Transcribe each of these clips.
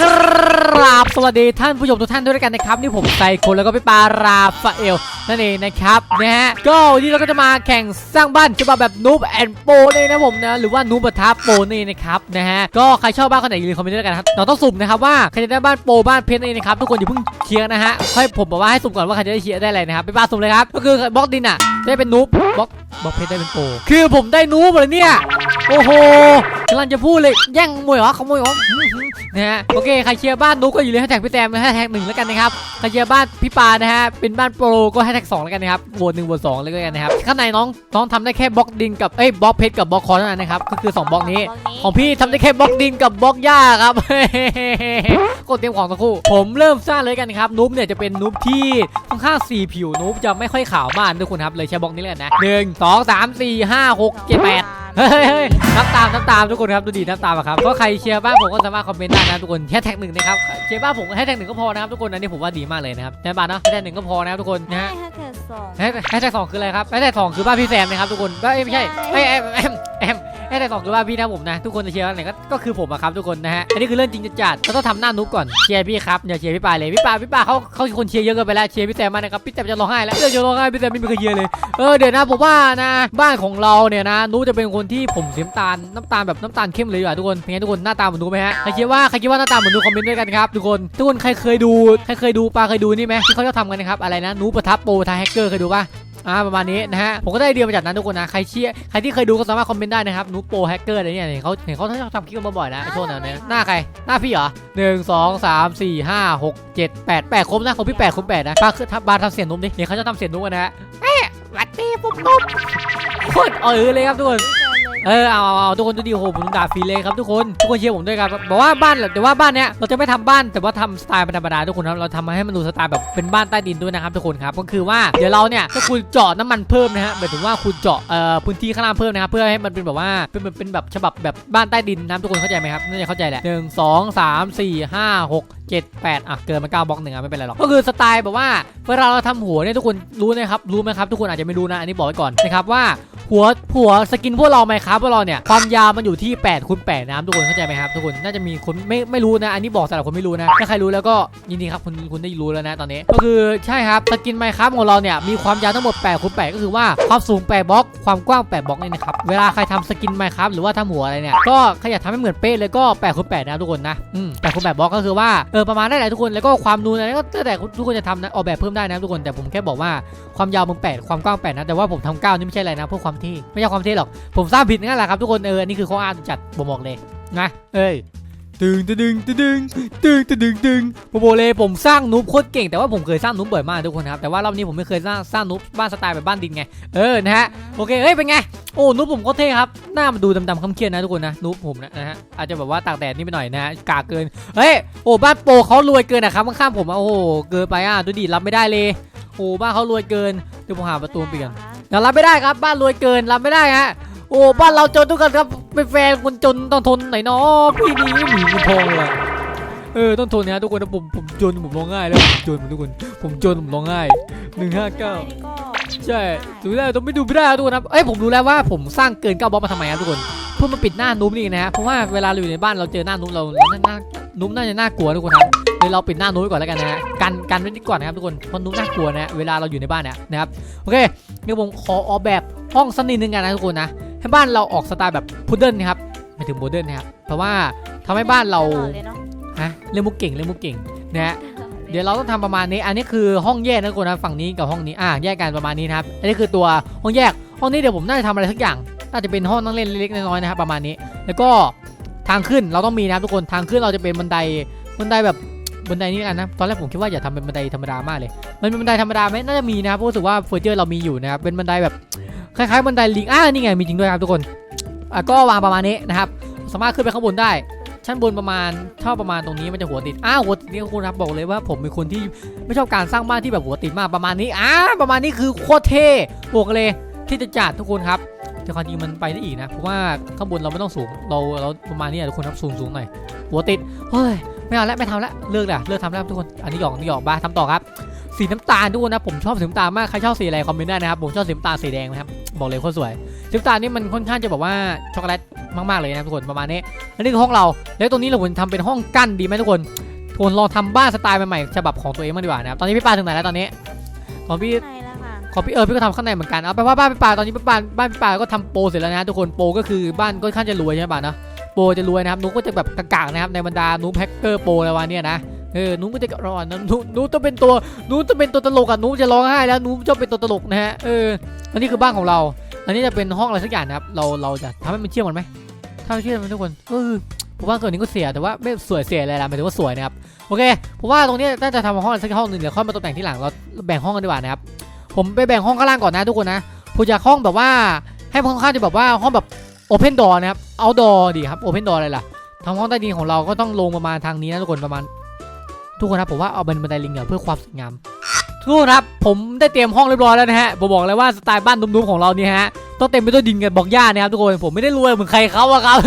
ครับสวัสดีท่านผู้ชมทุกท่านด้วยกันนะครับ นี่ผมไซโคนแล้วก็พี่ปาราฟาเอล นั่นเองนะครับนะฮะก็วันนี้เราก็จะมาแข่งสร้างบ้านฉบับแบบนูบแอนโปนี่นะผมนะหรือว่านูบบัทับโปนี่นะครับนะฮะก็ใครชอบบ้านคนไหนอย่าลืมคอมเมนต์ด้วยกันนะครับเราต้องสุ่มนะครับว่าใครจะได้บ้านโปบ้านเพชรนี่นะครับทุกคนอย่าเพิ่งเชียร์นะฮะให้ผมบอกว่าให้สุ่มก่อนว่าใครจะได้เชียร์ได้อะไรนะครับไปปานสุ่มเลยครับก็คือบล็อกดินอะได้เป็นนูบบล็อกบล็อกเพชรได้เป็นโปคือผมได้นูบเลยเนี่ยโอ้โหกำลังจะพูดเลยแย่งมวยเหรอขโมยเหรอนะฮะโอเคใครเชียร์บ้านนุกก็อย่าลืมให้แท็กพี่แตมให้แท็กหนึ่งแล้วกันนะครับใครเชียร์บ้านพี่ปานะฮะเป็นบ้านโปรก็ให้แท็กสองแล้วกันนะครับโหวตหนึ่งโหวตสองเลยกันนะครับข้างในน้องน้องทำได้แค่บล็อกดินกับเอ้ยบล็อกเพชรกับบล็อกคอร์เท่านั้นนะครับก็คือสองบล็อกนี้ ของพี่ทำได้แค่บล็อกดินกับบล็อกหญ้าครับกดเตรียมของสักครู่ ผมเริ่มสร้างเลยกันครับนูบเนี่ยจะเป็นนูบที่ค่อนข้างสีผิวนูบจะไม่ค่อยขาวมากทุกคนครับเลยใช้บล็อกนี้เลยกันนะหนึ่งสองสามสี่ห้าหกเจ็ดแปดเฮ้ยเฮ้ยนับตามนับตามทุกคนครับดูดีนับตามอะครับก็ใครเชียร์บ้านผมก็สามารถคอมเมนต์ได้นะทุกคนแค่แท็กหนึ่งนะครับเชียร์บ้านผมแค่แท็กหนึ่งก็พอนะครับทุกคนอันนี้ผมว่าดีมากเลยนะครับแค่บ้านเนาะแค่แท็กหนึ่งก็พอนะครับทุกคนนะใช่ฮะแฮชแท็กสอง แฮชแท็กสองคืออะไรครับแฮชแท็กสองคือบ้านพี่แซมนะครับทุกคนเอ้ยไม่ใช่เอ้ยแอมแอมแอม แฮชแท็กสองคือบ้าพี่นะผมนะ ทุกคนจะเชียร์อะไรก็ก็คือผมอะครับทุกคนนะฮะ อันนี้คือเรื่องจริงจัดๆเราต้องทำหน้านุ๊กก่อนเชียร์พี่ครับอย่าเชียร์พี่ปาเลยพี่ปาพี่ปาเขาเขาคนเชียร์เยอะเกินไปแล้วเชียร์พี่แซมมานะครับพี่แซมจะร้องไห้แล้วพี่แซมจะร้องไห้พี่แซมไม่มีใครเชียร์เลยเออเดี๋ยวนะผมว่านะบ้านของเราเนี่ยนะนูจะเป็นคนที่ผมสีน้ำตาลน้ำตาลแบบน้ำตาลเข้มเลยดีกว่าทุกคนเป็นไงทุกคนหน้าตาเหมือนนูไหมฮะใครคิดว่าใครคิดว่าหน้าตาเหมือนนูคอมเมนต์ด้วยกันครับทุกคนทุกคนใครเคยดูใครเคยดูปลาเคยดูนี่ไหมที่เขาจะทำกันนะครับอะไรนะนูประทับโปรทายแฮกเกอร์เคยดูป่ะ อ่าประมาณนี้นะฮะผมก็ได้ไอเดียมาจากนั้นทุกคนนะใครเชียร์ใครที่เคยดูก็สามารถคอมเมนต์ได้นะครับนุ๊กโปรแฮกเกอร์อะไรเนี่ยเห็นเขาเห็นเขาชอบทำคลิปกันมาบ่อยนะไอ้พวกนั้นเนี่ยหน้าใครหน้าพี่เหรอหนึ่งสองสามสี่ห้าหกเจ็ดแปดแปดครบนะของพี่แปดครบแปดนะบาคือปลาทำเสียงนุ่มดิเดี๋ยวเขาจะทำเสียงนุ่มกันนะฮะเอ๊ะหวัดดีผมนุ่มโคตรเออเลยครับทุกคน เออเอาเอาทุกคนดูดิโหผมด่าฟรีเลยครับทุกคนทุกคนเชียร์ผมด้วยครับบอกว่าบ้านแต่ว่าบ้านเนี้ยเราจะไม่ทำบ้านแต่ว่าทำสไตล์ธรรมดาทุกคนครับเราทำมาให้มันดูสไตล์แบบเป็นบ้านใต้ดินด้วยนะครับทุกคนครับก็คือว่าเดี๋ยวเราเนี่ยถ้าคุณเจาะน้ำมันเพิ่มนะฮะหมายถึงว่าคุณเจาะเอ่อพื้นที่ข้างล่างเพิ่มนะครับเพื่อให้มันเป็นแบบว่าเป็นเป็นเป็นแบบฉบับแบบบ้านใต้ดินนะทุกคนเข้าใจไหมครับน่าจะเข้าใจแหละหนึ่งสองสามสี่ห้าหกเจ็ดแปดอะเกินมาเก้าบล็อกหนึ่งอะไม่เป็นไรหรอกก็คือสไตล์แบบว่าเวลาเราทำหัวเนี่ยทุกคนรู้นะครับรู้ไหมครับทุกคนอาจจะไม่รู้นะอันนี้บอกไว้ก่อนนะครับว่า หัวหัวสกินพวกเราไหมครับพวกเราเนี่ยความยาวมันอยู่ที่8คูณ8นะครับทุกคนเข้าใจไหมครับทุกคนน่าจะมีคนไม่ไม่รู้นะ อันนี้บอกสำหรับคนไม่รู้นะถ้าใครรู้แล้วก็ยินดีครับคุณคุณได้รู้แล้วนะตอนนี้ ก็คือใช่ครับสกินไมครับของเราเนี่ยมีความยาวทั้งหมด8คูณ8ก็คือว่าความสูง8บล็อกความกว้าง8บล็อกนี่นะครับเวลาใครทำสกินไมครับหรือว่าทำหัวอะไรเนี่ยก็ใครอยากทำให้เหมือนเป๊ะเลยก็8คูณ8นะทุกคนนะอืม8คูณ8บล็อกก็คือว่าเออประมาณนั้แหละทุกคนแล้วก็ความนูนอะไรก็แต่ทุกคนจะทำนะออกแบบเพิ่มได้นะทุกคนแต่ผมแค่บอกว่าความยาวมึงแปดความกว้างแปดนะแต่ว่าผมทำเก้านี่ไม่ใช่อะไรนะเพื่อความเท่ไม่ใช่ความเท่หรอกผมสร้างผิดงั้นแหละครับทุกคนเอออันนี้คือข้ออ้างจัดผมบอกเลยนะเอ้ยตึงตึงตึงตึงตึงตึงตึงผมโบเลยผมสร้างนุ๊บโคตรเก่งแต่ว่าผมเคยสร้างนุ๊บบ่อยมากทุกคนครับแต่ว่ารอบนี้ผมไม่เคยสร้างสร้างนุ๊บบ้านสไตล์แบบบ้านดินไงเออนะฮะโอเคเฮ้ยเป็นไงโอ้นุ๊บผมก็เท่ครับหน้ามันดูดำๆค้ำเคียนนะทุกคนนะนุ๊บผมนะฮะอาจจะแบบว่าตากแดดนี่ไปหน่อยนะฮะกากเกินเฮ้ยโอ้บ้านโปเขารวยเกินนะครับข้างๆผมโอ้โหเกินไปอะดูดิรับไม่ได้เลยโอ้บ้านเขารวยเกินเดี๋ยวผมหาประตูปิดกัน อย่ารับไม่ได้ครับ บ้านรวยเกินรับไม่ได้ฮะโอ้บ้านเราจนทุกคนครับเป็นแฟนคนจนต้องทนหน่อยเนาะพี่นี้หมีมันทองเลยเออต้องทนนะทุกคนนะผมผมจนผมร้องไห้แล้วผมจนผมทุกคน ผมจนผมร้องไห้หนึ่งห้าเก้านี่ก็ใช่ดูได้ต้องไม่ดูไม่ได้ครับทุกคนครับเอ้ยผมรู้แล้วว่าผมสร้างเกินเก้าบล็อกมาทำไมครับทุกคน เพื่อมาปิดหน้านุ้มนี่นะฮะเพราะว่าเวลาเราอยู่ในบ้านเราเจอหน้านุ้มเราหน้าหน้านุ้มน่าจะน่ากลัวทุกคนครับเลยเราปิดหน้านุ้มไว้ก่อนแล้วกันนะฮะ กันกันไว้ดีกว่านะครับทุกคน เพราะนุ้มน่ากลัวนะฮะเวลาเราอยู่ในบ้านเนี่ยนะครับ โอเค เดี๋ยวผมขอออกแบบห้องสักนิดนึงกันนะทุกคนนะ ให้บ้านเราออกสไตล์แบบพุดเดิ้ลนะครับ ไม่ถึงโมเดิร์นนะครับ เพราะว่าทำให้บ้านเราตลอดเลยเนาะฮะเล่นมุกเก่งเล่นมุกเก่งนะฮะ เดี๋ยวเราต้องทำประมาณนี้ อันนี้คือห้องแยกนะทุกคนนะ ฝั่งนี้กับห้องนี้ อ่า แยกกันประมาณนี้นะครับ อันนี้คือตัวห้องแยก ห้องนี้เดี๋ยวผมน่าจะทำอะไรสักอย่าง น่าจะเป็นห้องนั่งเล่นเล็กๆน้อยๆนะครับประมาณนี้ แล้วก็ทางขึ้นเราต้องมีนะครับทุกคนทางขึ้นเราจะเป็นบันไดบันไดแบบบันไดนี้กันนะตอนแรกผมคิดว่าอย่าทำเป็นบันไดธรรมดามากเลย มันเป็นบันไดธรรมดาไหมน่าจะมีนะครับเพราะรู้สึกว่าเฟอร์เจอร์เรามีอยู่นะครับเป็นบันไดแบบคล้ายๆบันไดลิงอ่านี่ไงมีจริงด้วยครับทุกคนอะก็วางประมาณนี้นะครับสามารถขึ้นไปข้างบนได้ชั้นบนประมาณเท่าประมาณตรงนี้มันจะหัวติดอ้าวหัวติดนี่คุณครับบอกเลยว่า ผมเป็นคนที่ไม่ชอบการสร้างบ้านที่แบบหัวติดมากประมาณนี้อ่าประมาณนี้คือโคตรเท่บอกเลยที่จะจัดทุกคนครับ แต่ความจริงมันไปได้อีกนะ เพราะว่าข้างบนเราไม่ต้องสูง เราเราประมาณนี้ทุกคนครับสูงสูงหน่อย หัวติด เฮ้ย ไม่เอาแล้วไม่ทำแล้วเลิกแล้วเลิกทำแล้วทุกคน อันนี้หยอกนนี้หยอกบ้าทำต่อครับ สีน้ำตาลทุกคนนะ ผมชอบสีน้ำตาลมาก ใครชอบสีอะไรคอมเมนต์ได้นะครับ ผมชอบสีน้ำตาลสีแดงนะครับ บอกเลยโคตรสวยชิปตาลนี่มันค่อนข้างจะแบบว่าช็อกโกแลตมากๆเลยนะทุกคนประมาณนี้ อันนี้คือห้องเรา แล้วตรงนี้เราควรทำเป็นห้องกั้นดีไหมทุกคนทวนลองทำบ้านสไตล์ใหม่ๆฉบับของตัวเองบ้าดีกว่านะครับ ตอนนี้พี่ปาถึงไหนแล้วตอนนี้ของพี่ ของพี่เออพี่ก็ทำข้างในเหมือนกันเอาไปว่าบ้านพี่ปาตอนนี้พี่ปาบ้านพี่ปาก็ทำโปรเสร็จแล้วนะทุกคนโปรก็คือบ้านค่อนข้างจะรวยใช่ไหมปาเนะโปรจะรวยนะครับนุ๊กก็จะแบบกากๆนะครับในบรรดานุ๊กแฮกเกอร์โปรอะไรวะเนี่ยนะเออนุ๊กก็จะรอนนะนุ๊กนุ๊กต้องเป็นตัวนุ๊กจะเป็นตัวตลกอะนุ๊กจะร้องไห้แล้วนุ๊กชอบเป็นตัวตลกนะฮะเอออันนี้คือบ้านของเรา อันนี้จะเป็นห้องอะไรสักอย่างนะครับเราเราจะทำให้มันเชื่อมกันไหมถ้าเชื่อมกันทุกคนเออผมว่าเกิดนี้ก็เสียแต่ว่าไม่สวยเสียอะไรละหมายถึงว่าสวยนะครับโอเคผมว่าตรงนี้น่าจะทำห้องสักห้องหนึ่งเดี๋ยวค่อยมาตกแต่งที่หลังเราแบ่งห้องกันดีกว่านะครับ ผมไปแบ่งห้องข้างล่างก่อนนะทุกคนนะผมอยากห้องแบบว่าให้ค่อนข้างจะแบบว่าห้องแบบโอเพนดอร์นะครับเอาดอดีครับโอเพนดอร์อะไรล่ะทางห้องใต้ดินของเราก็ต้องลงประมาณทางนี้นะทุกคนประมาณ ทุกคนครับผมว่าเอาเป็นบันไดลิงเนี่ยเพื่อความสวยงามทุกคนครับผมได้เตรียมห้องเรียบร้อยแล้วนะฮะผมบอกเลยว่าสไตล์บ้านนุ่มๆของเราเนี่ยฮะต้องเต็มไปด้วยดินกับบล็อกหญ้านะครับทุกคนผมไม่ได้รวยเหมือนใครเขาอะครับ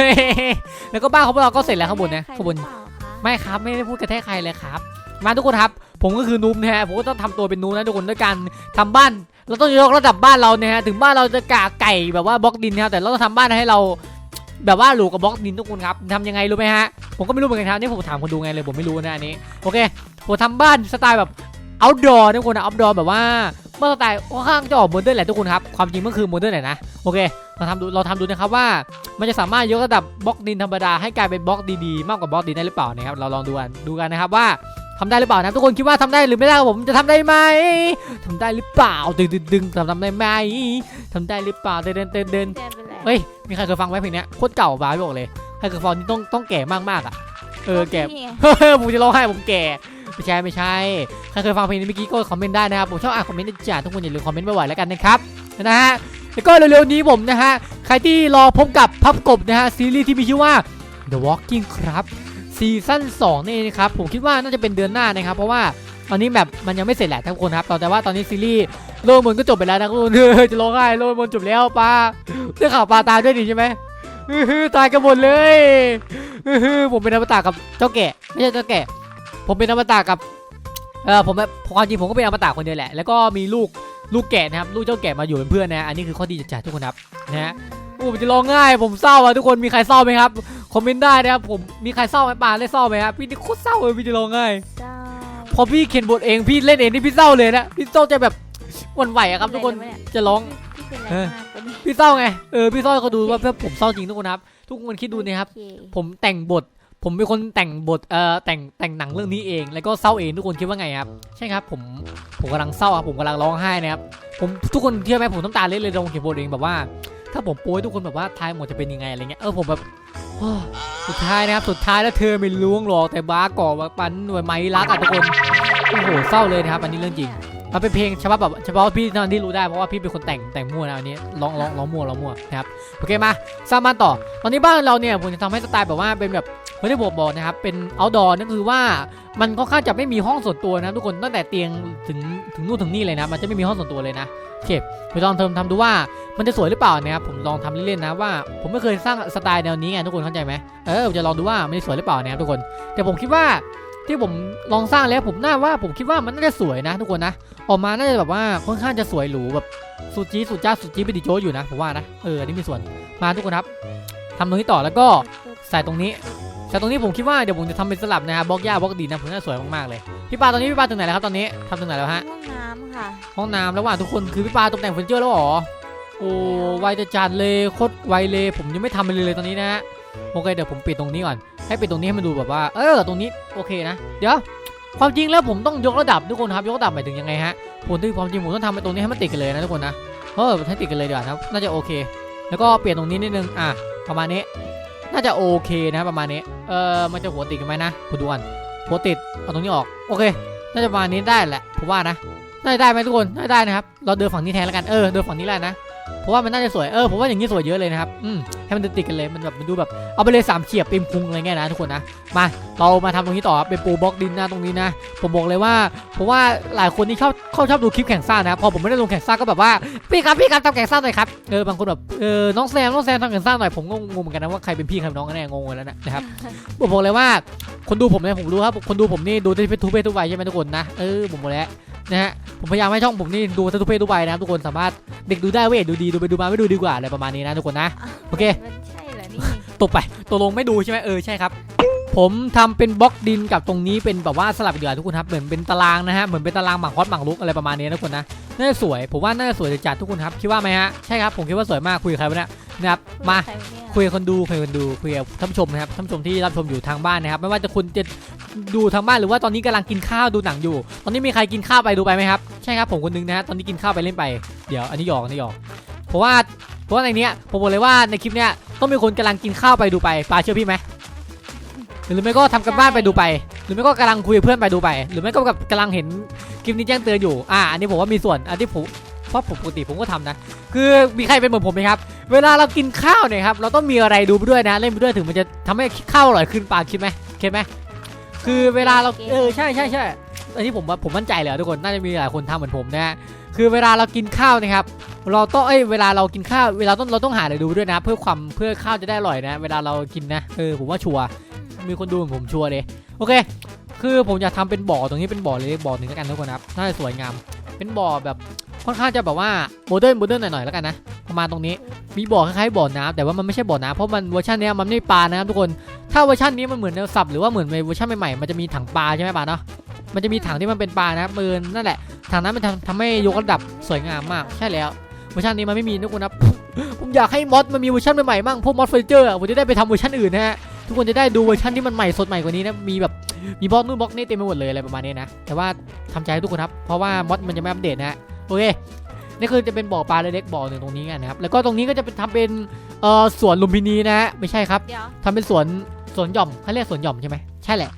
แล้วก็บ้านของพวกเราก็เสร็จแล้วข้างบนนะข้างบนใครหรือเปล่าคะไม่ครับไม่ได้พูดกระแทกใครเลยครับ มาทุกคนครับ ผมก็คือนูมนะฮะผมก็ต้องทำตัวเป็นนูมนะทุกคนด้วยการทำบ้าน เราต้องยกระดับบ้านเราเนี่ยฮะถึงบ้านเราจะกาไก่แบบว่าบล็อกดินนะครับแต่เราต้องทำบ้านให้เราแบบว่าหลูกับบล็อกดินทุกคนครับทำยังไงรู้ไหมฮะผมก็ไม่รู้เหมือนกันครับนี่ผมถามคนดูไงเลยผมไม่รู้นะอันนี้โอเคผมทำบ้านสไตล์แบบ outdoor ทุกคนนะ outdoor แบบว่าเมื่อสไตล์ค่อนข้างจะออกโมเดิร์นแหละทุกคนครับความจริงมันคือโมเดิร์นแหละนะโอเคเราทำดูเราทำดูนะครับว่า มันจะสามารถยกระดับ บล็อกดินธรรมดาให้กลายเป็นบล็อกดีๆมากกว่าบล็อกดินได้หรือเปล่านะครับเราลองดูกันดูกันนะครับว่า ทำได้หรือเปล่านะทุกคนคิดว่าทำได้หรือไม่ได้ครับผมจะทำได้ไหมทำได้หรือเปล่าดึงดึงดึงทำทำได้ไหมทำได้หรือเปล่าเดินเดินเดินเดินแกเป็นไรเฮ้ยมีใครเคยฟังไหมเพลงเนี้ยโคตรเก่าบ้าพี่บอกเลยใครเคยฟังนี่ต้องต้องแก่มากๆอะเออแก่นี่ไงผมจะร้องไห้ผมแก่ไม่ใช่ไม่ใช่ใครเคยฟังเพลงนี้เมื่อกี้ก็คอมเมนต์ได้นะครับผมชอบอ่านคอมเมนต์จ้าทุกคนอย่าลืมคอมเมนต์บ่อยๆแล้วกันนะครับนะฮะแล้วก็เร็วๆนี้ผมนะฮะใครที่รอพบกับพับกบนะฮะซีรีส์ที่มีชื่อว่า The Walking ครับ ซีซั่น2นี่นะครับผมคิดว่าน่าจะเป็นเดือนหน้านะครับ เพราะว่าตอนนี้แบบมันยังไม่เสร็จแหละทุกคนครับแต่ว่าตอนนี้ซีรีส์โลกมนก็จบไปแล้วนะทุกคนเฮ้ยจะร้องไห้โลกมนจบแล้วปลาเรื่องข่าวปลาตายด้วยดิใช่ไหมตายกันหมดเลยผมเป็นอมตะกับเจ้าแก่ไม่ใช่เจ้าแก่ผมเป็นอมตะกับเออผมความจริงผมก็เป็นอมตะคนเดียวแหละแล้วก็มีลูกลูกแก่นะครับลูกเจ้าแก่มาอยู่เป็นเพื่อนนะอันนี้คือข้อดีจัดๆทุกคนครับนะฮะ อ้ผมจะร้องไห้ผมเศร้าอะทุกคนมีใครเศร้าไหมครับคอมเมนต์ได้นะครับผมมีใครเศร้าไหมปานได้เศร้าไหมครับพี่นี่โคตรเศร้าเลยพี่จะร้องไห้เจ้าพอพี่เขียนบทเองพี่เล่นเองนี่พี่เศร้าเลยนะพี่เศร้าใจแบบหวั่นไหวอะครับ ทุกคนจะร้องพี่เป็นไรเออมากกว่านี้พี่เศร้าไงเออพี่เศร้าให้เขาดูว่าเพื่อผมเศร้าจริงทุกคนครับ ทุกคนคิดดูนะครับโอเคผมแต่งบทผมเป็นคนแต่งบทเอ่อแต่งแต่งหนังเรื่องนี้เอง แล้วก็เศร้าเองทุกคนคิดว่าไงครับ ใช่ครับผมผมกำลังเศร้าครับผมกำลังร้องไห้นะครับผมทุกคนเชื่อไหมผมน้ำตาเล็ดเลยลงเขียนบทเองแบบว่า ถ้าผมโป้ยทุกคนแบบว่าทายหมดจะเป็นยังไงอะไรเงี้ยเออผมแบบสุดท้ายนะครับสุดท้ายแล้วเธอไม่ล้วงหรอกแต่บ้าก่อมาปันหน่วยไม้รักอะทุกคนโอ้โหเศร้าเลยนะครับอันนี้เรื่องจริงมันเป็นเพลงเฉพาะแบบเฉพาะพี่เท่านั้นที่รู้ได้เพราะว่าพี่เป็นคนแต่งแต่งมั่วนะอันนี้ร้องร้องร้องมั่วร้องมั่วนะครับโอเคมาสร้างบ้านต่อ ตอนนี้บ้านเราเนี่ยผมจะทำให้สไตล์แบบว่าเป็นแบบ ไม่ได้บอกบอกนะครับ เป็น outdoor นั่นคือว่ามันก็ค่าจะไม่มีห้องส่วนตัวนะทุกคนตั้งแต่เตียงถึงถึงนู่นถึงนี่เลยนะ มันจะไม่มีห้องส่วนตัวเลยนะโอเคไปลองเทมทำดูว่ามันจะสวยหรือเปล่านะครับผมลองทำเล่นๆนะว่า ผมไม่เคยสร้างสไตล์แนวนี้ไงทุกคนเข้าใจไหมเออจะลองดูว่ามันจะสวยหรือเปล่านะครับทุกคน แต่ผมคิดว่าที่ผมลองสร้างแล้วผมน่าว่าผมคิดว่ามันน่าจะสวยนะ ทุกคนนะ ออกมาน่าจะแบบว่าค่อนข้างจะสวยหรูแบบสุดจีดสุดจ้าสุดจีดไปดิโจอยู่นะผมว่านะเอออันนี้มีส่วนมาทุกคนครับทำตรงนี้ต่อแล้วก็ใส่ตรงนี้ ใส่ตรงนี้ผมคิดว่าเดี๋ยวผมจะทำเป็นสลับนะครับบล็อกหญ้าบล็อกดินนะผมน่าสวยมากๆเลยพี่ปาตอนนี้พี่ปาถึงไหนแล้วครับตอนนี้ทำถึงไหนแล้วฮะห้องน้ำค่ะ ห้องน้ำแล้วว่าทุกคนคือพี่ปาตกแต่งเฟอร์นิเจอร์แล้วเหรอโอ้ไวจะจัดเลยโคตรไวเลยผมยังไม่ทำอะไรเลยตอนนี้นะฮะโอเคเดี๋ยวผมปิดตรงนี้ก่อน ให้ปิดตรงนี้ให้มันดูแบบว่า เออตรงนี้โอเคนะ เดี๋ยวความจริงแล้วผมต้องยกระดับทุกคนครับยกระดับหมายถึงยังไงฮะผมที่ความจริงผมต้องทำไปตรงนี้ให้มันติดกันเลยนะทุกคนนะเออให้ติดกันเลยดีกว่านะครับน่าจะโอเค แล้วก็เปลี่ยนตรงนี้นิดนึงอะประมาณนี้ น่าจะโอเคนะประมาณนี้ เออมันจะหัวติดกันไหมนะผู้ดูกันหัวติดเอาตรงนี้ออก โอเค น่าจะประมาณนี้ได้แหละผมว่านะ น่าจะได้ไหมทุกคน น่าจะได้นะครับ เราเดินฝั่งนี้แทนแล้วกัน เออ เดินฝั่งนี้แหละนะ เพราะว่ามันน่าจะสวยเออผมว่าอย่างนี้สวยเยอะเลยนะครับอืมให้มันติดๆกันเลยมันแบบมันดูแบบเอาไปเลยสามเฉียบเต็มพุงอะไรเงี้ยนะทุกคนนะมาเรามาทำตรงนี้ต่อครับเป็นปูบล็อกดินนะตรงนี้นะ ผมบอกเลยว่าผมว่าหลายคนที่ชอบเขาชอบดูคลิปแข่งซ่านะครับพอผมไม่ได้ลงแข่งซ่าก็แบบว่าพี่ครับพี่ครับทำแข่งซ่าหน่อยครับเออบางคนแบบเออน้องแซมน้องแซมทำแข่งซ่าหน่อยผมก็งงเหมือนกันนะว่าใครเป็นพี่ใครเป็นน้องกันแน่งงเลยแล้วนะนะครับผมบอกเลยว่าคนดูผมเนี่ยผมรู้ครับคนดูผมนี่ดูที่ทุกเพศทุกวัยใช่ไหมทุกคนนะเออผมบอกแล้ว นะฮะผมพยายามให้ช่องผมนี่ดูทุกเพศทุกใบนะครับทุกคนสามารถเด็กดูได้เว้ยดูดีดูไปดูมาไม่ดูดีกว่าอะไรประมาณนี้นะทุกคนนะ โอเค มันใช่เหรอนี่ ตกไปตกลงไม่ดูใช่ไหมเออใช่ครับ ผมทำเป็นบล็อกดินกับตรงนี้เป็นแบบว่าสลับเดือทุกคนครับเหมือนเป็นตารางนะฮะเหมือนเป็นตารางหมากฮอตหมากลุกอะไรประมาณนี้นะทุกคนนะน่าจะสวยผมว่าน่าจะสวยจัดๆทุกคนครับคิดว่าไหมฮะใช่ครับผมคิดว่าสวยมากคุยกับใครวะเนี่ย นะครับมาใครวะเนี่ยคุยกับคนดูคุยกับคนดูคุยกับท่านผู้ชมนะครับท่านผู้ชมที่รับชมอยู่ทางบ้านนะครับ ไม่ว่าจะคุณจะดูทางบ้านหรือว่าตอนนี้กำลังกินข้าวดูหนังอยู่ ตอนนี้มีใครกินข้าวไปดูไปไหมครับใช่ครับผมคนหนึงนะฮะตอนนี้กินข้าวไปเล่นไปเดี๋ยวอันนี้หยอกอันนี้หยอกเพราะว่าเพราะว่าในเนี้ยผมบอกเลยว่าในคลิปเนี้ยต้องมีคนกำลังกินข้าวไปดูไปปาเชื่อพี่ไหมหรือไม่ก็ทำกันบ้านไปดูไป หรือไม่ก็กำลังคุยกับเพื่อนไปดูไป หรือไม่ก็กับกำลังเห็นคลิปนี้แจ้งเตือนอยู่อ่าอันนี้ผมว่ามีส่วนอันที่ผม เพราะผมปกติผมก็ทำนะ คือมีใครเป็นเหมือนผมไหมครับ เวลาเรากินข้าวเนี่ยครับ เราต้องมีอะไรดูไปด้วยนะ เล่นไปด้วยถึงมันจะทำให้ข้าวอร่อยขึ้นปากคิดไหมคิดไหมคือเวลาเราเออใช่ใช่ใช่อันนี้ผมว่าผมมั่นใจเลยอะทุกคนน่าจะมีหลายคนทำเหมือนผมนะฮะคือเวลาเรากินข้าวนะครับ เราต้องเอ้ยเวลาเรากินข้าวเวลาต้องเราต้องหาอะไรดูด้วยนะ เพื่อความเพื่อข้าวจะได้อร่อยนะ เวลาเรากินนะเออผมว่าชัวร์มีคนดูเหมือนผมชัวร์เลยโอเค คือผมอยากทำเป็นบ่อตรงนี้เป็นบ่อเล็กๆบ่อหนึ่งแล้วกันทุกคนครับน่าจะสวยงาม เป็นบ่อแบบค่อนข้างจะแบบว่าโมเดิร์นโมเดิร์นหน่อยๆแล้วกันนะประมาณตรงนี้มีบ่อคล้ายๆบ่อน้ำแต่ว่ามันไม่ใช่บ่อน้ำเพราะมันเวอร์ชันนี้มันไม่ปลานะครับทุกคนถ้าเวอร์ชันนี้มันเหมือนแนวสับหรือว่าเหมือนในเวอร์ชันใหม่ๆมันจะมีถังปลาใช่ไหมปลาเนาะมันจะมีถังที่มันเป็นปลานะครับมือนั่นแหละถังนั้นมันทำทำให้ยกระดับสวยงามมากใช่แล้วเวอร์ชันนี้มันไม่มีทุกคนนะผมอยากให้มอดมันมีเวอร์ชันใหม่ๆบ้างพวกมอดเฟอร์เจอร์ผมจะได้ไปทำเวอร์ชันอื่นนะฮะ ทุกคนจะได้ดูเวอร์ชันที่มันใหม่สดใหม่กว่านี้นะมีแบบมีบล็อกนู่นบล็อกนี่เต็มไปหมดเลยอะไรประมาณนี้นะแต่ว่าทำใจให้ทุกคนครับเพราะว่ามอดมันจะไม่อัปเดตนะฮะโอเคนี่คือจะเป็นบ่อปลาเล็กๆบ่อหนึ่งตรงนี้กันนะครับแล้วก็ตรงนี้ก็จะเป็นทำเป็นเอ่อสวนลุมพินีนะฮะไม่ใช่ครับเดี๋ยวทำเป็นสวนสวนหย่อมเขาเรียกสวนหย่อมใช่ไหมใช่แหละ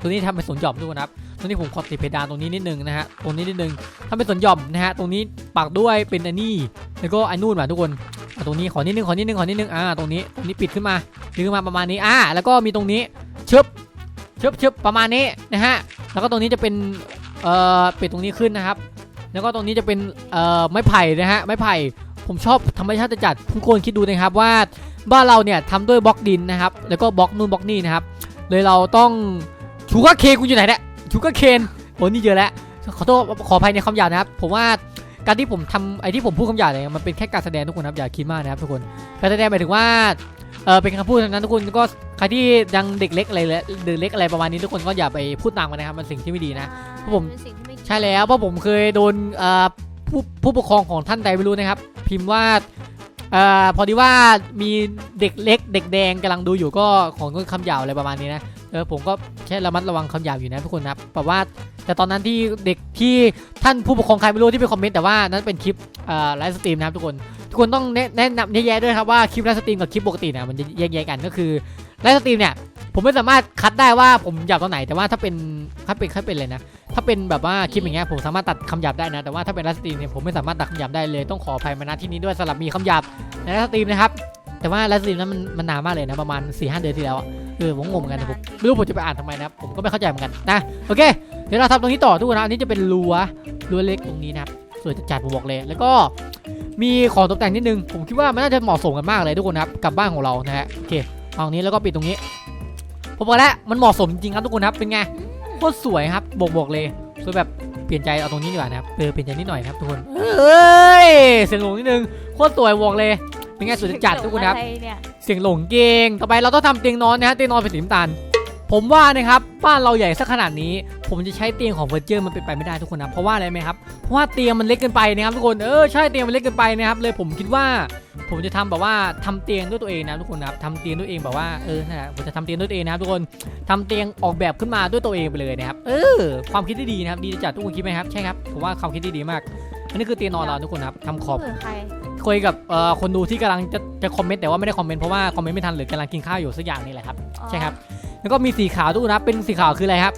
ตัวนี้ทำเป็นสวนหย่อมทุกคนครับตัวนี้ผมขอติดเพดานตรงนี้นิดนึงนะฮะตรงนี้นิดนึงทำเป็นสวนหย่อมนะฮะตรงนี้ปักด้วยเป็นอันนี้แล้วก็อันนู่นมาทุกคนอะ ตรงนี้ขอนิดนึงขอนิดนึงขอนิดนึงอ่าตรงนี้ตรงนี้ปิดขึ้นมาดขึ้นมาประมาณนี้อ่าแล้วก็มีตรงนี้ชึบชึบชึบประมาณนี้นะฮะแล้วก็ตรงนี้จะเป็นเอ่อปิดตรงนี้ขึ้นนะครับ แล้วก็ตรงนี้จะเป็นเอ่อไม้ไผ่นะฮะไม้ไผ่ผมชอบธรรมชาติจัดทุกคนคิดดูนะครับว่าบ้านเราเนี่ยทำด้วยบล็อกดินนะครับ แล้วก็บล็อกนู่นบล็อกนี่นะครับ เลยเราต้องชูการ์เคนคุณอยู่ไหนเนี่ยชูการ์เคนโอ้นี่เยอะแล้วขอโทษขออภัยในคำหยาบนะครับผมว่า การที่ผมทำไอ้ที่ผมพูดคำหยาบเนี่ยมันเป็นแค่การแสดงทุกคนครับอย่าคิดมากนะครับทุกคนการแสดงหมายถึงว่าเออเป็นคำพูดเท่านั้นทุกคนก็ใครที่ยังเด็กเล็กอะไรเลยเด็กเล็กอะไรประมาณนี้ทุกคนก็อย่าไปพูดตามกันนะครับมันสิ่งที่ไม่ดีนะอ่าผมเป็นสิ่งที่ไม่ดีใช่แล้วเพราะผมเคยโดนเอ่อผู้ผู้ปกครองของท่านใดไม่รู้นะครับ พิมพ์ว่าเอ่อพอดีว่ามีเด็กเล็ก เด็กแดงกำลังดูอยู่ก็ของคำหยาบอะไรประมาณนี้นะ เออผมก็แค่ระมัดระวังคำหยาบอยู่นะทุกคนนะครับแบบว่าแต่ตอนนั้นที่เด็กที่ท่านผู้ปกครองใครไม่รู้ที่ไปคอมเมนต์แต่ว่านั้นเป็นคลิปไลฟ์สตรีมนะครับทุกคนทุกคนต้องแนะนำแยกๆด้วยครับว่าคลิปไลฟ์สตรีมกับคลิปปกติเนี่ยมันจะแยกๆกันก็คือไลฟ์สตรีมเนี่ยผมไม่สามารถคัดได้ว่าผมหยาบตอนไหนแต่ว่าถ้าเป็นถ้าเป็นถ้าเป็นเลยนะถ้าเป็นแบบว่าคลิปอย่างเงี้ยผมสามารถตัดคำหยาบได้นะแต่ว่าถ้าเป็นไลฟ์สตรีมเนี่ยผมไม่สามารถตัดคำหยาบได้เลยต้องขออภัยมาณที่นี้ด้วยสำหรับมีคำหยาบในไลฟ์สตรีมนะครับ แต่ว่าไลฟ์สตรีมนั้นมันมันนานมากเลยนะ ประมาณ4ีหเดือนที่แล้วอะเออผมงงเหมือนกันนะผมไม่รู้ผมจะไปอ่านทำไมนะครับผมก็ไม่เข้าใจเหมือนกันนะโอเค เดี๋ยวเราทำตรงนี้ต่อทุกคนนะอันนี้จะเป็นรั้วรั้วเล็กตรงนี้นะครับสวยจัดๆผมบอกเลย แล้วก็มีของตกแต่งนิดนึง ผมคิดว่ามันน่าจะเหมาะสมกันมากเลยทุกคนนะครับกับบ้านของเรานะฮะโอเคเอาตรงนี้แล้วก็ปิดตรงนี้ผมบอกแล้วมันเหมาะสมจริงครับทุกคนครับเป็นไงโคตรสวยครับบอกบอกเลยสวยแบบเปลี่ยนใจเอาตรงนี้ดีกว่านะครับเออเปลี่ยนใจนิดหน่อยครับทุกคนเอ้ยเสียงหลงนิดนึงโคตรสวยบอกเลย เป็นไงสวยจัดทุกคนครับอะไรเนี่ยเสียงหลงเก่งต่อไปเราต้องทำเตียงนอนนะฮะเตียงนอนเป็นสีน้ำตาลผมว่านะครับบ้านเราใหญ่สักขนาดนี้ ผมจะใช้เตียงของเฟอร์นิเจอร์มันเป็นไปไม่ได้ทุกคนนะเพราะว่าอะไรไหมครับเพราะว่าเตียงมันเล็กเกินไปนะครับทุกคนเออใช่เตียงมันเล็กเกินไปนะครับเลยผมคิดว่า ผมจะทำแบบว่าทำเตียงด้วยตัวเองนะทุกคนนะครับทำเตียงด้วยเองแบบว่าเออนะผมจะทำเตียงด้วยตัวเองนะครับทุกคนทำเตียงออกแบบขึ้นมาด้วยตัวเองไปเลยนะครับเออ ความคิดที่ดีนะครับดีจัดทุกคนคิดไหมครับใช่ครับผมว่าความคิดที่ดีมากอันนี้คือเตียงนอนเราทุกคนครับทำขอบเผื่อใครคุยกับเอ่อคนดูที่กำลังจะจะคอมเมนต์แต่ว่าไม่ได้คอมเมนต์เพราะว่าคอมเมนต์ไม่ทันหรือกำลังกินข้าวอยู่สักอย่างนี่แหละครับอ๋อใช่ครับแล้วก็มีสีขาวทุกคนนะครับเป็นสีขาวคืออะไรครับ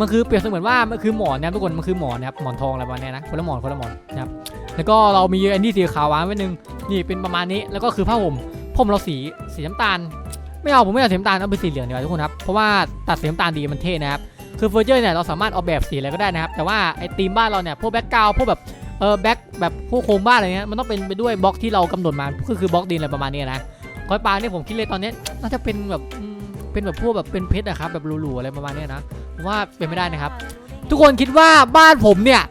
มันคือเปรียบเสมือนว่ามันคือหมอนนะครับทุกคนมันคือหมอนนะครับหมอนทองอะไรประมาณเนี้ยนะคนละหมอนคนละหมอนนะครับแล้วก็เรามีอันนี้สีขาววางไว้หนึ่งนี่เป็นประมาณนี้แล้วก็คือผ้าห่มผ้าห่มเราสีสีน้ำตาล ไม่เอาผมไม่เอาสีน้ำตาลเอาเป็นสีเหลืองดีกว่าทุกคนครับเพราะว่าตัดสีน้ำตาลดีมันเท่นะครับคือเฟอร์นิเจอร์เนี่ยเราสามารถออกแบบสีอะไรก็ได้นะครับแต่ว่าไอ้ธีมบ้านเราเนี่ยพวกแบ็กกราวพวกแบบ เออแบ็กแบบพวกโครงบ้านอะไรเงี้ยมันต้องเป็นไปด้วยบล็อกที่เรากำหนดมาก็คือบล็อกดินอะไรประมาณนี้นะคอยปลาเนี่ยผมคิดเลยตอนนี้น่าจะเป็นแบบเป็นแบบพวกแบบเป็นเพชรอะครับแบบหรูๆอะไรประมาณนี้นะผมว่าเป็นไม่ได้นะครับ ทุกคนคิดว่าบ้านผมเนี่ย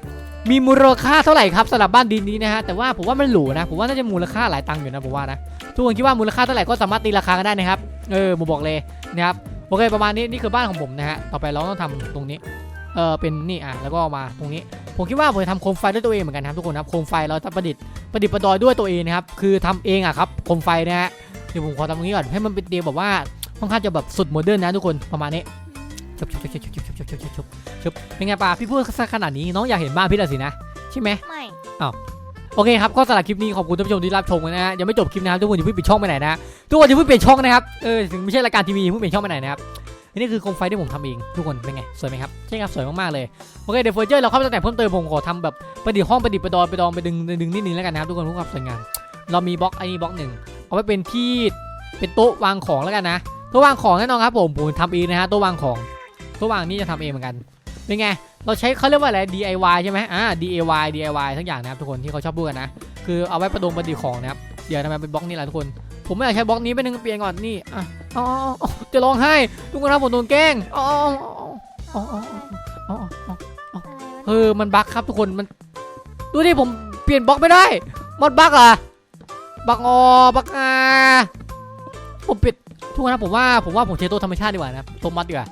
มีมูลค่าเท่าไหร่ครับสำหรับบ้านดินนี้นะฮะแต่ว่าผมว่ามันหรูนะผมว่าน่าจะมูลค่าหลายตังค์อยู่นะผมว่านะทุกคนคิดว่ามูลค่าเท่าไหร่ก็สามารถตีราคากันได้นะครับเออผมบอกเลยนะครับโอเคประมาณนี้นี่คือบ้านของผมนะฮะต่อไปเราต้องทำตรงนี้เออเป็นนี่อะแล้วก็มาตรงนี้ ผมคิดว่าผมจะทำโคมไฟด้วยตัวเองเหมือนกันนะครับทุกคนครับโคมไฟเราจะประดิษฐ์ประดิษฐ์ประดอยด้วยตัวเองนะครับคือทำเองอะครับโคมไฟนะฮะเดี๋ยวผมขอทำตรงนี้ก่อนให้มันเป็นเตียงแบบว่าค่อนข้างจะแบบสุดโมเดิร์นนะทุกคนประมาณนี้ชุบชุบชุบชุบชุบชุบชุบชุบชุบชุบชุบเป็นไงปาพี่พูดซะขนาดนี้น้องอยากเห็นบ้านพี่และสินะใช่ไหมไม่โอเคครับก็สำหรับคลิปนี้ขอบคุณท่านผู้ชมที่รับชมกันนะฮะยังไม่จบคลิปนะครับทุกคนอย่าเพิ่งปิดช่องไปไหนนะทุกคนอย่าเพิ่งเปลี่ยนช่องนะครับเออถึงไม่ใช่รายการทีวีอย่าเพิ่งเปลี่ยนช่องไปไหนนะครับอั นี่คือโคมไฟที่ผมทำเองทุกคนเป็นไงสวยไหมครับใช่ครับสวยมากๆเลยโอเคเดี๋ยวเฟอร์เจอร์เราเข้าไปแต่งเพิ่มเติมผมขอทำแบบประดิษฐ์ห้องประดิษฐ์ประดอยปดองไปดึงดึงนิดนึงแล้วกันนะครับทุกคนเพื่อความสวยงามเรามีบล็อกไอ้นี่บล็อกหนึ่งเอาไว้เป็นที่เป็นโต๊ะวางของแล้วกันนะโต๊ะวางของแน่นอนครับผมผมทำเองนะฮะโต๊ะวางของโต๊ะวางนี่จะทำเองเหมือนกันเป็นไงเราใช้เขาเรียกว่าอะไร DIY ใช่ไหมอ่า DIY DIY ทั้งอย่างนะครับทุกคนที่เขาชอบพูดกันนะคือเอาไว้ประดงประดิษฐ์ของนะครับเดี๋ยวทำไมเป็นบล็อกนี้ล่ะทุกคน ผมไม่อยากใช้บล็อกนี้ไปหนึ่งเปลี่ยนก่อนนี่อะอ๋ออจะร้องไห้ทุกคนครับผมโดนแกล้งอ๋ออ๋ออ๋อเออมันบั๊กครับทุกคนมันดูดิผมเปลี่ยนบล็อกไม่ได้มันบั๊กอะบั๊กออบั๊กอาผมปิดทุกคนครับผมว่าผมว่าผมใช้ตัวธรรมชาติดีกว่านะครับตัวมัดดีกว่า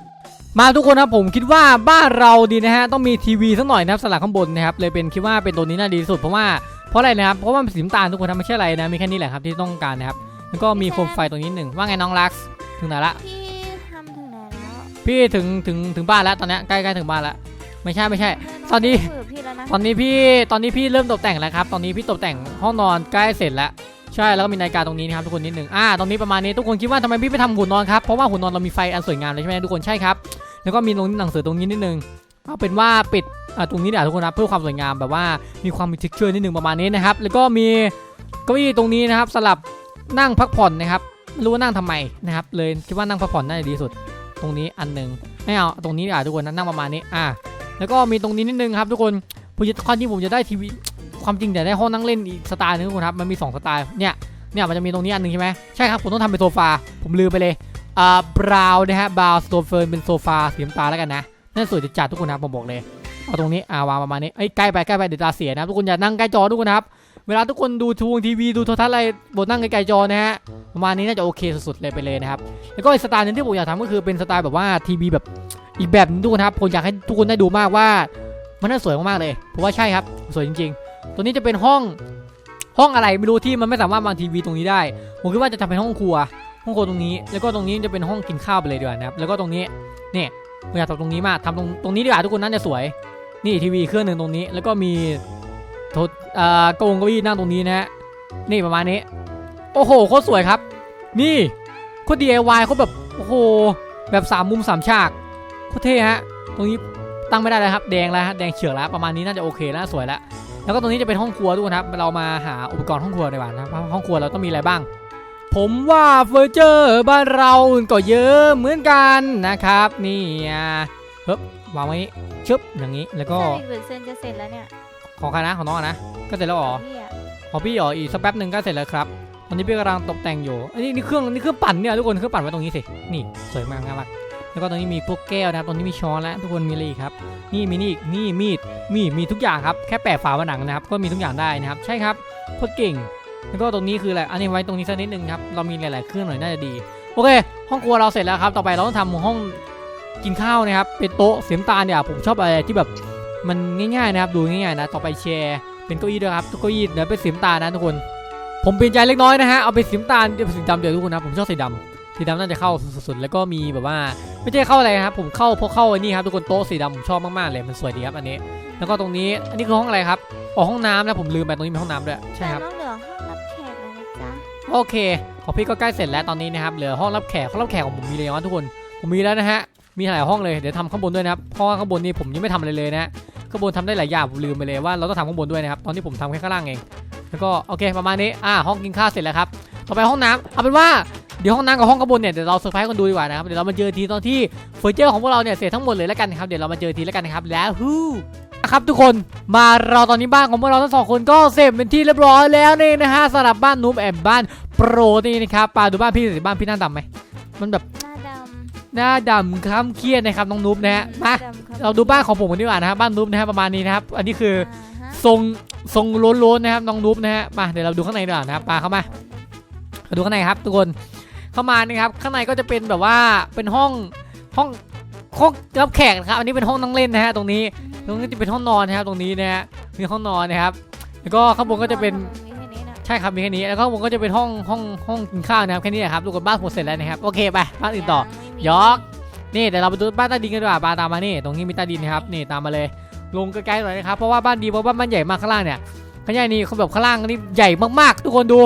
มาทุกคนครับผมคิดว่าบ้านเราดีนะฮะต้องมีทีวีสักหน่อยนะครับสลักข้างบนนะครับเลยเป็นคิดว่าเป็นตัวนี้น่าดีที่สุดเพราะว่าเพราะอะไรนะครับเพราะว่ามันสีน้ำตาลทุกคนนะไม่ใช่อะไรนะมีแค่นี้แหละครับที่ต้องการนะครับ แล้วก็มีโคมไฟตรงนี้หนึ่งว่าไงน้องรักส์ถึงไหนละ พี่ทำถึงไหนแล้วพี่ถึงถึงถึงบ้านแล้วตอนเนี้ยใกล้ใกล้ถึงบ้านแล้วไม่ใช่ไม่ใช่ ตอนนี้คุยกับพี่แล้วนะตอนนี้พี่ตอนนี้พี่เริ่มตกแต่งแล้วครับ ตอนนี้พี่ตกแต่งห้องนอนใกล้เสร็จแล้ว ใช่แล้วก็มีนาฬิกาตรงนี้นะครับทุกคนนิดหนึ่งอ่าตรงนี้ประมาณนี้ทุกคนคิดว่าทำไมพี่ไปทำหุ่นนอนครับเพราะว่าหุ่นนอนเรามีไฟอันสวยงามเลยใช่ไหมทุกคนใช่ครับแล้วก็มีตรงนี้หนังสือตรงนี้นิดนึงเอาเป็นว่าปิดอ่าตรงนี้เดี๋ยวทุกคนนะเพื่อความสวยงามแบบว่ามีความมี texture นิดนึงประมาณนี้นะครับแล้วก็มีเก้าอี้ตรงนี้นะครับสลับ นั่งพักผ่อนนะครับรู้ว่านั่งทำไมนะครับเลยคิดว่านั่งพักผ่อนน่าจะดีสุด ตรงนี้อันหนึ่งไม่เอาตรงนี้อะทุกคนนะนั่งประมาณนี้อะแล้วก็มีตรงนี้นิดนึงครับทุกคนผมจะความจริงผมจะได้ทีวีความจริงแต่ได้ห้องนั่งเล่นอีกสไตล์นึงทุกคนครับมันมีสองสไตล์เนี่ยเนี่ยมันจะมีตรงนี้อันหนึงใช่ไหมใช่ครับผมต้องทำเป็นโซฟาผมลืมไปเลยอ่าบราวนะฮะบราวโซเฟิร์นเป็นโซฟาสีน้ำตาลแล้วกันนะนั่นสวยจัดทุกคนนะผมบอกเลยเอาตรงนี้อ่าวางประมาณนี้เอ้ยใกล้ไปใกล้ไปเดี๋ยวตาเสียนะทุกคนอย่านั่งใกล้จอทุกคนนะครับ เวลาทุกคนดูทวงทีวีดูโทรทัศน์อะไรบนนั่งไกลๆจอนะฮะประมาณนี้น่าจะโอเคสุดๆเลยไปเลยนะครับแล้วก็อีกสไตล์นึงที่ผมอยากทำก็คือเป็นสไตล์แบบว่าทีวีแบบอีกแบบหนึงทุกคนครับผมอยากให้ทุกคนได้ดูมากว่า มันน่าสวยมากๆเลยผมว่าใช่ครับสวยจริง ๆ ตัวนี้จะเป็นห้องห้องอะไรไม่รู้ที่มันไม่สามารถวางทีวีตรงนี้ได้ ผมคิดว่าจะทำเป็นห้องครัว ห้องครัวตรงนี้ แล้วก็ตรงนี้จะเป็นห้องกินข้าวไปเลยดีกว่านะครับแล้วก็ตรงนี้เนี่ยผมอยากทำตรงนี้มากทำตรงตรงนี้ดีกว่าทุกคนน่าจะสวย นี่ทีวีเครื่องหนึ่งตรงนี้ แล้วก็มี ทษอ่ากงเก้าอี้นั่งตรงนี้นะฮะนี่ประมาณนี้ โอ้โหโคตรสวยครับ นี่โคตร DIY เขาแบบโอ้โหแบบสามมุมสามฉากโคตรเท่ฮะตรงนี้ตั้งไม่ได้แล้วครับ แดงแล้วฮะแดงเฉียงแล้วประมาณนี้น่าจะโอเคแล้วสวยแล้วแล้วก็ตรงนี้จะเป็นห้องครัวทุกคนครับ เรามาหาอุปกรณ์ห้องครัวดีกว่านะครับห้องครัวเราต้องมีอะไรบ้าง ผมว่าเฟอร์เจอร์บ้านเราก็เยอะเหมือนกันนะครับนี่อะเฮ้ยวางไว้ชึบอย่างนี้แล้วก็ก็อีกเปอร์เซ็นต์จะเสร็จแล้วเนี่ย ของใครนะของน้องอะนะก็เสร็จแล้วเหรอพี่อะของพี่เหรออีกสักแป๊บหนึ่งก็เสร็จแล้วครับตอนนี้พี่กำลังตกแต่งอยู่อันนี้นี่เครื่องนี่เครื่องปั่นเนี่ยทุกคนเครื่องปั่นไว้ตรงนี้สินี่สวยมากน่ารักแล้วก็ตรงนี้มีพวกแก้วนะครับตรงนี้มีช้อนแล้วทุกคนมีอะไรอีกครับ นี่มีนี่อีกนี่มีดมีดมีทุกอย่างครับแค่แปะฝาผนังนะครับก็มีทุกอย่างได้นะครับ ใช่ครับโคตรเก่งแล้วก็ตรงนี้คืออะไรอันนี้ไว้ตรงนี้สักนิดนึงครับเรามีหลาย ๆ เครื่องหน่อยน่าจะดีโอเค ห้องครัวเราเสร็จแล้วครับ ต่อไปเราต้องทำห้องกินข้าวนะครับ เป็นโต๊ะเสียมตาลเนี่ยผมชอบอะไรที่แบบ มันง่ายๆนะครับดูง่ายๆนะต่อไปแชร์เป็นเก้าอี้ด้วยครับเก้าอี้เดี๋ยวเป็นสีน้ำตาลนะทุกคน ผมเปลี่ยนใจเล็กน้อยนะฮะเอาเป็นสีน้ำตาลเป็นสีดำเดี๋ยวทุกคนนะผมชอบสีดำสีดำน่าจะเข้าสุดๆแล้วก็มีแบบว่าไม่ใช่เข้าอะไรนะครับผมเข้าเพราะเข้าไอ้นี่ครับทุกคนโต๊ะสีดำผมชอบมากๆเลยมันสวยดีครับอันนี้ แล้วก็ตรงนี้อันนี้คือห้องอะไรครับอ๋อห้องน้ำนะผมลืมไปตรงนี้มีห้องน้ำด้วยใช่ครับแต่ต้องเหลือห้องรับแขกแล้วนะจ๊ะโอเคของพี่ก็ใกล้เสร็จแล้วตอนนี้นะครับเหลือห้องรับแขกห้องรับแขกของผมมีเลยนะทุกคนผมมีแล้วนะฮะมีหลายห้องเลยเดี๋ยวทำข้างบนด้วยนะครับเพราะว่าข้างบนนี่ผมยังไม่ทำอะไรเลยนะฮะ ข้างบนทำได้หลายอย่างผมลืมไปเลยว่าเราต้องทำข้างบนด้วยนะครับตอนนี้ผมทำแค่ข้างล่างเองแล้วก็โอเคประมาณนี้อ่าห้องกินข้าวเสร็จแล้วครับต่อไปห้องน้ำเอาเป็นว่าเดี๋ยวห้องน้ำกับห้องข้างบนเนี่ยเดี๋ยวเราเซอร์ไพรส์คนดูดีกว่านะครับเดี๋ยวเรามาเจอทีตอนที่เฟอร์เจอร์ของพวกเราเนี่ยเสร็จทั้งหมดเลยแล้วกันนะครับเดี๋ยวเรามาเจอทีแล้วกันนะครับแล้วฮู้นะครับทุกคนมาเราตอนนี้บ้านของพวกเราทั้งสองคนก็เสร็จเป็นที่เรียบร้อยแล้วนี่นะฮะสำหรับบ้านนูบแอบบ้านโปรนี่นะครับปาดูบ้านพี่สิบ้านพี่น่าดำไหมมันแบบ หน้าดหน้าดำคล้ำเครียดนะครับน้องนุ๊บนะฮะมาดำครับเราดูบ้านของผมกันดีกว่านะครับบ้านนุ๊บนะฮะประมาณนี้นะครับ อันนี้คืออ่าฮะทรงทรงโล้นๆนะครับน้องนุ๊บนะฮะมาเดี๋ยวเราดูข้างในดีกว่านะครับมาเข้ามามาดูข้างในครับ ทุกคนเข้ามานะครับ ข้างในก็จะเป็นแบบว่าเป็นห้องห้องห้องรับแขกนะครับ อันนี้เป็นห้องนั่งเล่นนะฮะตรงนี้ ตรงนี้จะเป็นห้องนอนนะครับ ตรงนี้นะฮะมีห้องนอนนะครับ แล้วก็ข้างบนก็จะเป็นมีแค่นี้นะใช่ครับมีแค่นี้แล้วก็ข้างบนก็จะเป็นห้องห้องห้องกินข้าวนะครับแค่นี้แหละครับทุกคนบ้านผมเสร็จแล้วนะครับโอเคไปบ้านอื่นต่อไม่มี ยอกนี่เดี๋ยวเราไปดูบ้านใต้ดินกันดีกว่าปาตามมานี่ตรงนี้มีใต้ดินนะครับนี่ตามมาเลย ลงใกล้ๆหน่อยนะครับเพราะว่าบ้านดีเพราะบ้านบ้านใหญ่มากข้างล่างเนี่ยข้างใหญ่นี่เขาแบบข้างล่างนี่ใหญ่มากๆ ทุกคนดู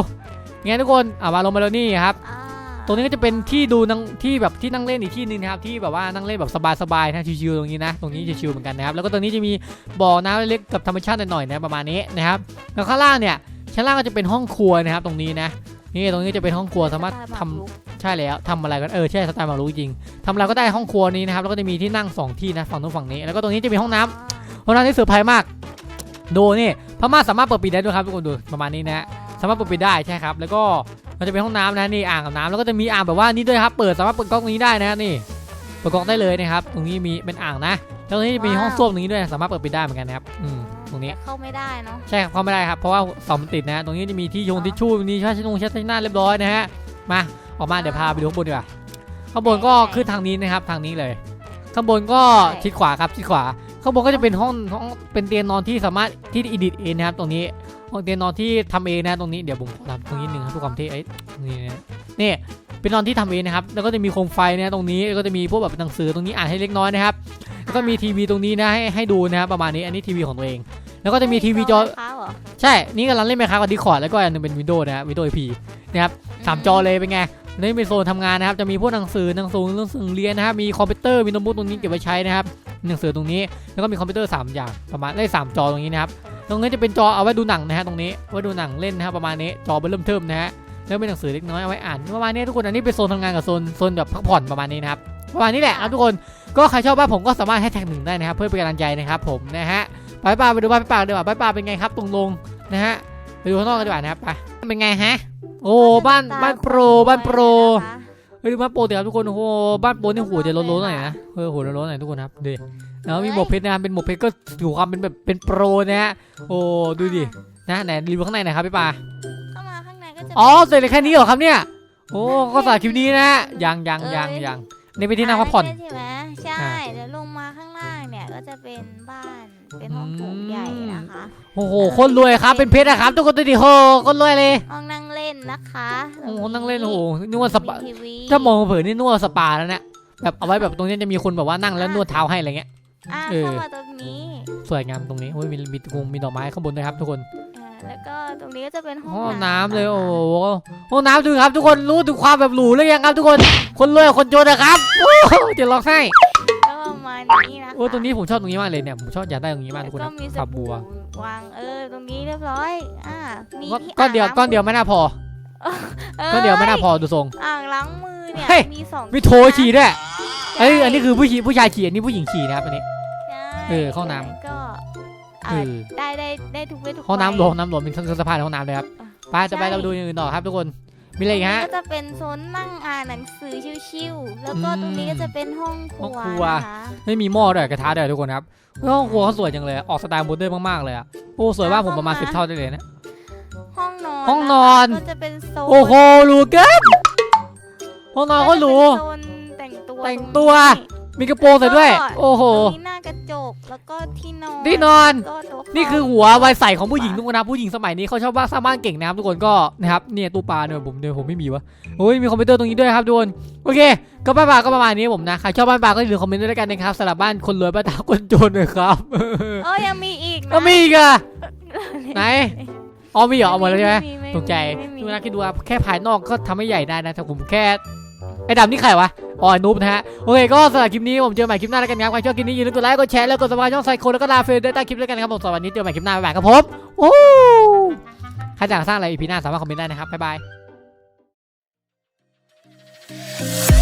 ไงทุกคนอะมาลงมาแล้วนี่ครับอ่าตรงนี้ก็จะเป็นที่ดูนังที่แบบที่นั่งเล่นอีกที่หนึงนะครับที่แบบว่านั่งเล่นแบบสบายๆนะชิวๆตรงนี้นะ ตรงนี้ชิวๆเหมือนกันนะครับแล้วก็ตรงนี้จะมีบ่อน้ำเล็กๆกับธรรมชาติหน่อยๆนะประมาณนี้นะครับแล้วข้างล่างเนี่ยชั้นล่างก็จะเป็นห้องครัวนะครับตรงนี้นะ นี่ตรงนี้จะเป็นห้องครัวสามารถทำใช่แล้วทำอะไรกันเออใช่สไตล์หมากรุกจริงทำอะไรก็ได้ห้องครัวนี้นะครับแล้วก็จะมีที่นั่งสองที่นะฝั่งนู้นฝั่งนี้แล้วก็ตรงนี้จะมีห้องน้ำ ห้องน้ำที่เซอร์ไพรส์มาก ดูนี่พม่านสามารถเปิดปิดได้ด้วยครับทุกคนดูประมาณนี้นะฮะสามารถเปิดปิดได้ใช่ครับ แล้วก็มันจะเป็นห้องน้ำนะนี่อ่างอาบน้ำแล้วก็จะมีอ่างแบบว่านี่ด้วยครับ เปิดสามารถเปิดก๊อกนี้ได้นะนี่เปิดก๊อกได้เลยนะครับ ตรงนี้มีเป็นอ่างนะ แล้วตรงนี้จะมีห้องส้วมตรงนี้ด้วยสามารถเปิดปิดได้เหมือนกันนะครับอืม ตรงนี้ แต่เข้าไม่ได้เนาะใช่ครับเข้าไม่ได้ครับเพราะว่าเสามันติดนะ ตรงนี้จะมีที่ชงทิชชู่มีชาชินงชาชิน่าเรียบร้อยนะฮะมาออกมาเดี๋ยวพาไปดูข้างบนดีกว่าข้างบนก็ขึ้นทางนี้นะครับทางนี้เลย ข้างบนก็ชิดขวาครับชิดขวาข้างบนก็จะเป็นห้องห้องเป็นเตียงนอนที่สามารถที่อิดิทเองนะครับตรงนี้ห้องเตียงนอนที่ทำเองนะตรงนี้เดี๋ยวผมขอทำตรงนี้หนึ่งครับทุกความที่ไอ้ยนี่นะนี่ เป็นนอนที่ทำเองนะครับ แล้วก็จะมีโคมไฟนะตรงนี้แล้วก็จะมีพวกแบบหนังสือตรงนี้อ่านให้เล็กน้อยนะครับ แล้วก็มีทีวีตรงนี้นะให้ให้ดูนะครับประมาณนี้อันนี้ทีวีของตัวเอง แล้วก็จะมีทีวีจอไฟฟ้าเหรอใช่ นี่กำลังเล่นไหมครับกับดิคอร์ดแล้วก็อันหนึงเป็นวินโดว์นะครับวินโดว์ไอพีนะครับสามจอเลยเป็นไงนี่เป็นโซนทำงานนะครับ จะมีพวกหนังสือหนังสือหนังสือเรียนนะครับ มีคอมพิวเตอร์มีโน้ตบุ๊กตรงนี้เก็บไว้ใช้นะครับ หนังสือตรงนี้ แล้วก็มีคอมพิวเตอร์สามอย่างประมาณได้สามจอตรงนี้นะครับ ตรงนี้จะเป็นจอเอาไว้ดูหนังนะฮะตรงนี้ไว้ดูหนังเล่นนะครับประมาณนี้ จอเริ่มเทิมนะฮะ แล้วเป็นหนังสือเล็กน้อยเอาไว้อ่านประมาณนี้ทุกคนอันนี้เป็นโซนทำงานกับโซนโซนแบบพักผ่อนประมาณนี้นะครับประมาณนี้แหละครับทุกคนก็ใครชอบบ้านผมก็สามารถให้แท็กหนึ่งได้นะครับ เพื่อเป็นกำลังใจนะครับผมนะฮะไปป่าไปดูบ้านป่าดีกว่าบ้านป่าเป็นไงครับตรงลงนะฮะไปดูข้างนอกกันดีกว่านะครับไปเป็นไงฮะโอ้บ้านบ้านโปรบ้านโปรนะคะเฮ้ยดูบ้านโปรเดี๋ยวทุกคนโอ้โหบ้านโปรนี่หัวจะโล้นๆหน่อยนะเออหัวโล้นๆหน่อยทุกคนครับดูดิแล้วมีหมวกเพชรนะครับเป็นหมวกเพชรก็ถือความเป็นแบบเป็นโปรนะฮะโอ้ดูดินะไหนรีวิวข้างในหน่อยครับพี่ปาเข้ามาข้างในก็จะ อ๋อเสร็จเลยแค่นี้เหรอครับเนี่ย โอ้ก็สาคลิปนี้นะฮะยังยังยังยังนี่เป็นที่นั่งพักผ่อน ใช่ไหมใช่อ่าเดี๋ยวลงมาข้างล่างเนี่ยก็จะเป็นบ้านเป็นห้องโถงใหญ่นะคะโอ้โหคนรวยครับเป็นเพชรนะครับทุกคนดูดิโหคนรวยเลยห้องนั่งเล่นนะคะโอ้โหนั่งเล่นโอ้โหนึกว่าสปามีทีวีถ้ามองเผินนี่นวดสปาแล้วเนี่ยแบบเอาไว้แบบตรงนี้จะมีคนแบบว่านั่งแล้วนวดเท้าให้อะไรเงี้ยอะเออเข้ามาตรงนี้สวยงามตรงนี้โอ้ยมีมีกงมีดอกไม้ข้างบนด้วยครับทุกคนอ่า แล้วก็ตรงนี้ก็จะเป็นห้องห้องน้ำเลยะคะโอ้โหห้องน้ำดูครับ ทุกคนรู้ถึงความแบบหรูหรือยังครับ ทุกคนคนรวยกับคนจนนะครับโอ้โหจะร้องไห้ก็ประมาณนี้นะคะโอ้ตรงนี้ผมชอบตรงนี้มากเลยเนี่ยผมชอบอยากได้ตรงนี้มากทุกคนแล้วนะก็มีสฝักบับู่ววางเออตรงนี้เรียบร้อยอ่ามีก็ที่ก้อนเดียวางล้างก้อนเดียวไม่น่าพออ้ก้อนเดียวไม่น่าพอดูทรง อ่างล้างมือเนี่ยเฮ้ย มีสองมีโถฉี่ที่ด้วยเอ้ยอันนี้คือผู้ชายผู้ชายขี่อันนี้ผู้หญิงขี่นะครับอันนี้ ใช่เออห้องน้ำ แล้วก็ เออ่าอได้ได้ได้ทุกเพศทุกห้องน้ำรวัวยมห้องน้ำรวมเป็นเครื่องสภาพในห้องน้ำเลยครับไปจะไปเราดูอย่างอื่นต่อครับทุกคนมีอะไรอีกฮะก็จะเป็นโซนนั่งอ่านหนังสือชิวๆแล้วก็ตรงนี้ก็จะเป็นห้องคห้องรัวครัวนะคะไม่มีหม้อด้วยกระทะด้วยทุกคนครับแล้วห้องครัวเขาสวยจังเลยออกสไตล์โมเดิร์นมากๆเลยอะโอ้สวยมากผมประมาณสิบเท่าได้เลยนะห้องนอนห้องนอนะคะก็จะเป็นโซนโอ้โหหรูเกินห้องนอนก็หรูก็จะเป็นโซนแต่งตัวแต่งตัว มีกระโปรงใส่ด้วย โอ้โหตรงนี้หน้ากระจก แล้วก็ที่นอนที่นอน แล้วก็โต๊ะนี่คือหัววัยใสของผู้หญิงทุกคนนะผู้หญิงสมัยนี้เขาชอบบ้านสร้างบ้านเก่งนะครับทุกคนก็นะครับเนี่ยตู้ปลาเนี่ยผมเดี๋ยวผมไม่มีวะโอ้ยมีคอมพิวเตอร์ตรงนี้ด้วยครับทุกคนโอเค ก็บ้านปลาก็ประมาณนี้ผมนะใครชอบบ้านปลาก็อย่าลืมคอมเมนต์ด้วยแล้วกันนะครับสำหรับบ้านคนรวยบ้านตาคนจนเลยครับเออยังมีอีกนะก็มีอีกอะไหนอ๋อมีเหรอเอาหมดแล้วใช่ไหมไม่ตกใจไม่มีดูนะคิดดูว่าแค่ภายนอกก็ทำให้ใหญ่ได้นะแต่ผมแค่ ไอ้ดำนี่ใครวะอ๋อนุ๊บนะฮะ โอเคก็สำหรับคลิปนี้ผมเจอใหม่คลิปหน้าแล้วกันครับใครชอบคลิปนี้อย่าลืมกดไลค์กดแชร์แล้วกดสมัครช่องไซโคแล้วก็ลาเฟนได้ใต้คลิปแล้วกันครับผมสำหรับวันนี้เจอใหม่คลิปหน้าไปายบายครับผมโอ้ใครอยากสร้างอะไรอีพีหน้าสามารถคอมเมนต์ได้นะครับบ๊ายบาย